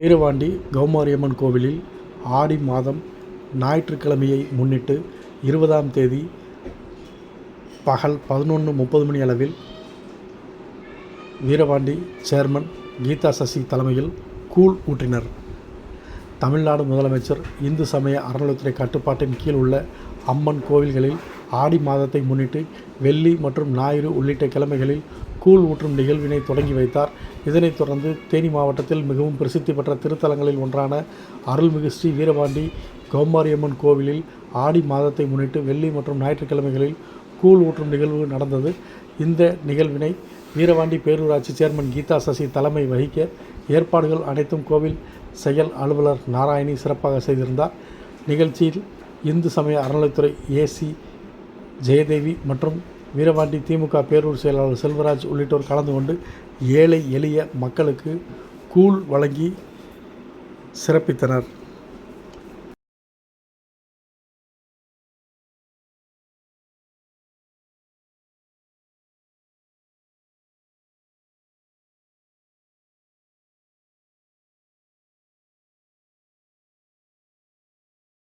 வீரவாண்டி கௌமாரியம்மன் கோவிலில் ஆடி மாதம் ஞாயிற்றுக்கிழமையை முன்னிட்டு இருபதாம் தேதி பகல் பதினொன்று முப்பது மணி அளவில் வீரவாண்டி சேர்மன் கீதா சசி தலைமையில் கூழ் ஊற்றினர். தமிழ்நாடு முதலமைச்சர் இந்து சமய அறநிலையத்துறை கட்டுப்பாட்டின் கீழ் உள்ள அம்மன் கோவில்களில் ஆடி மாதத்தை முன்னிட்டு வெள்ளி மற்றும் ஞாயிறு உள்ளிட்ட கிழமைகளில் கூழ் ஊற்றும் நிகழ்வினை தொடங்கி வைத்தார். இதனைத் தொடர்ந்து தேனி மாவட்டத்தில் மிகவும் பிரசித்தி பெற்ற திருத்தலங்களில் ஒன்றான அருள்மிகு ஸ்ரீ வீரபாண்டி கௌமாரியம்மன் கோவிலில் ஆடி மாதத்தை முன்னிட்டு வெள்ளி மற்றும் ஞாயிற்றுக்கிழமைகளில் கூழ் ஊற்றும் நிகழ்வு நடந்தது. இந்த நிகழ்வினை வீரவாண்டி பேரூராட்சி சேர்மன் கீதா சசி தலைமை வகிக்க ஏற்பாடுகள் அனைத்தும் கோவில் செயல் அலுவலர் நாராயணி சிறப்பாக செய்திருந்தார். நிகழ்ச்சியில் இந்து சமய அறநிலைத்துறை ஏசி ஜெயதேவி மற்றும் வீரபாண்டி திமுக பேரூர் செயலாளர் செல்வராஜ் உள்ளிட்டோர் கலந்து கொண்டு ஏழை எளிய மக்களுக்கு கூழ் வழங்கி சிறப்பித்தனர்.